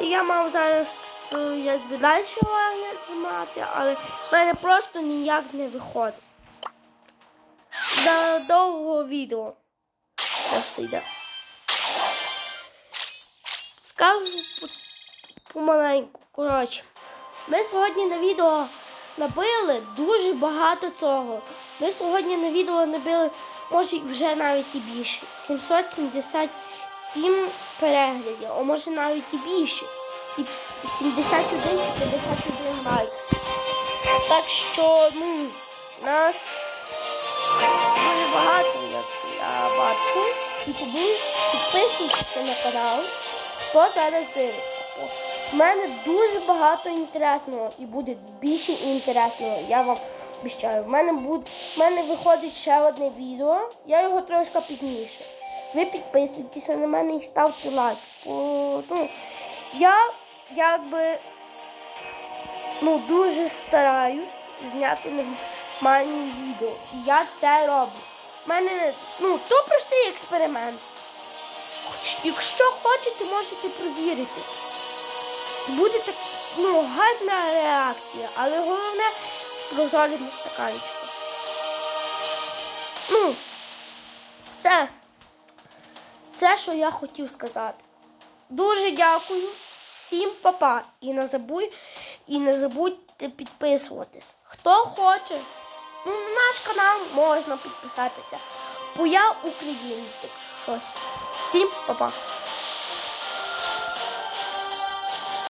Я мав зараз е, якби далі огляд знімати, але в мене просто ніяк не виходить. За довго відео просто йде. Скажу помаленьку. Коротше, ми сьогодні на відео набили дуже багато цього. Ми сьогодні на відео набили, може вже навіть і більше. 777 переглядів, а може навіть і більше. І 71 чи 51 лайк. Так що, ну, нас дуже багато, як я бачу. І тому підписуйтеся на канал, хто зараз дивиться. В мене дуже багато інтересного і буде більше інтересного, я вам обіцяю. В мене, буде, в мене виходить ще одне відео, я його трошки пізніше. Ви підписуйтеся на мене і ставте лайк. Бо, ну, я якби ну, дуже стараюсь зняти нормальні відео. І я це роблю. У мене ну, то простий експеримент. Якщо хочете, можете провірити. Буде так, ну, гарна реакція, але головне з прозорим стаканчиком. Ну, все. Все, що я хотів сказати. Дуже дякую. Всім папа. І не забудь, і не забудьте підписуватись. Хто хоче, ну, на наш канал можна підписатися. Бо я українець, щось. Всім папа.